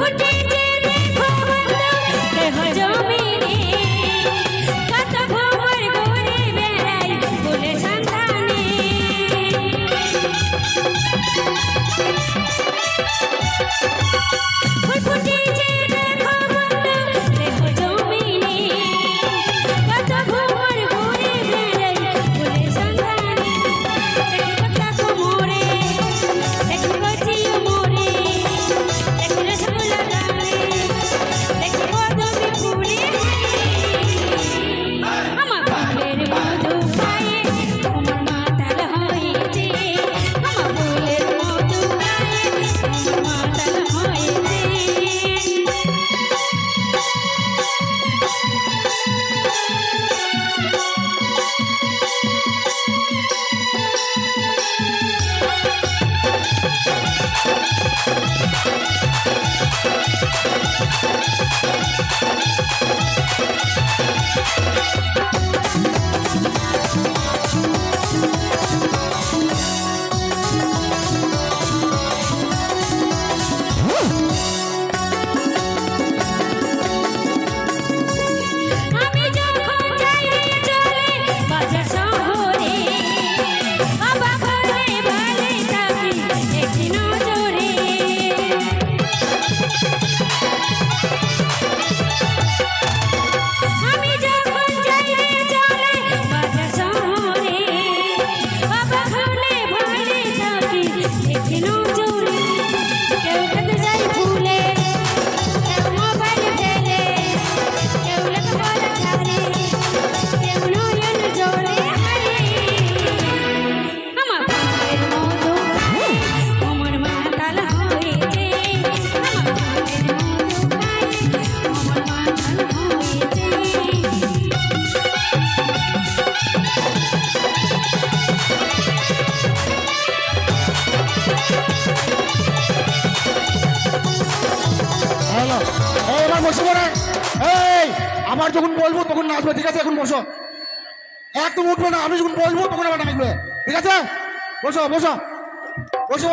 put it চুলে hello এই আমার বসে পড়ে এই, আবার যখন বলব, তখন নাচবে ঠিক আছে, এখন বসো। একদম উঠবে না, আমি যখন বলব, তখন আবার নাচবে ঠিক আছে? বসো বসো। বসো।